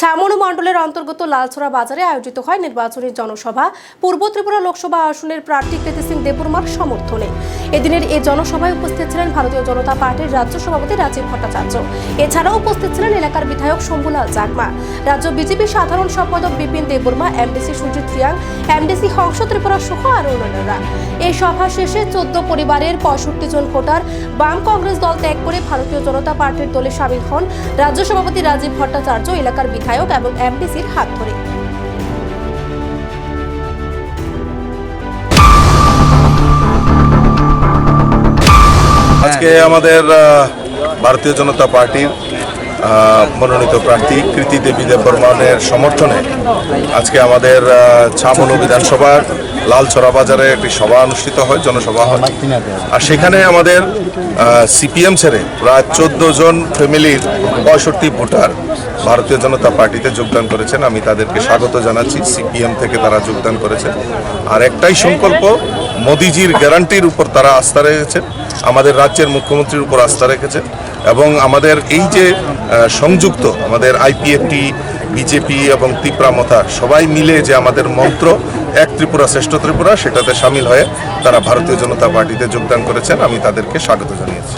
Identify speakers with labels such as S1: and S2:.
S1: ছামনু মণ্ডলের অন্তর্গত লালছড়া বাজারে আয়োজিত হয় নির্বাচনী জনসভা। পূর্ব ত্রিপুরা লোকসভা আসনের প্রার্থী কৃতি সিং দেববর্মার সমর্থনে। এদিনের এই জনসভায় উপস্থিত ছিলেন ভারতীয় জনতা পার্টির রাজ্য সভাপতি রাজীব ভট্টাচার্য। এছাড়াও উপস্থিত ছিলেন এলাকার বিধায়ক শম্ভুলাল চাকমা রাজ্য বিজেপি সাধারণ সম্পাদক বিপিন দেববর্মা, এমডিসি সুজিত রিয়াং, এমডিসি হংস ত্রিপুরা সহ আরও অন্যান্যরা। এই সভা শেষে চোদ্দ পরিবারের পঁয়ষট্টি জন ভোটার বাম কংগ্রেস দল ত্যাগ করে ভারতীয় জনতা পার্টির দলে সামিল হন। রাজ্য সভাপতি রাজীব ভট্টাচার্য এলাকার বিধায়ক এবং এমডিসির হাত ধরে।
S2: আজকে আমাদের ভারতীয় জনতা পার্টির মনোনীত প্রার্থী কৃতি দেবী দেববর্মানের সমর্থনে আজকে আমাদের ছামনু বিধানসভার লালছড়া বাজারে একটি সভা অনুষ্ঠিত হয়, জনসভা হয়। আর সেখানে আমাদের সিপিএম ছেড়ে প্রায় চোদ্দ জন ফ্যামিলির পঁয়ষট্টি ভোটার ভারতীয় জনতা পার্টিতে যোগদান করেছেন। আমি তাদেরকে স্বাগত জানাচ্ছি। সিপিএম থেকে তারা যোগদান করেছেন। আর একটাই সংকল্প, মোদিজির গ্যারান্টির উপর তারা আস্থা রেখেছেন, আমাদের রাজ্যের মুখ্যমন্ত্রীর উপর আস্থা রেখেছেন এবং আমাদের এই যে সংযুক্ত, আমাদের আইপিএফটি, বিজেপি এবং ত্রিপুরামথা সবাই মিলে যে আমাদের মন্ত্র, এক ত্রিপুরা শ্রেষ্ঠ ত্রিপুরা, সেটাতে সামিল হয়ে তারা ভারতীয় জনতা পার্টিতে যোগদান করেছেন। আমি তাদেরকে স্বাগত জানিয়েছি।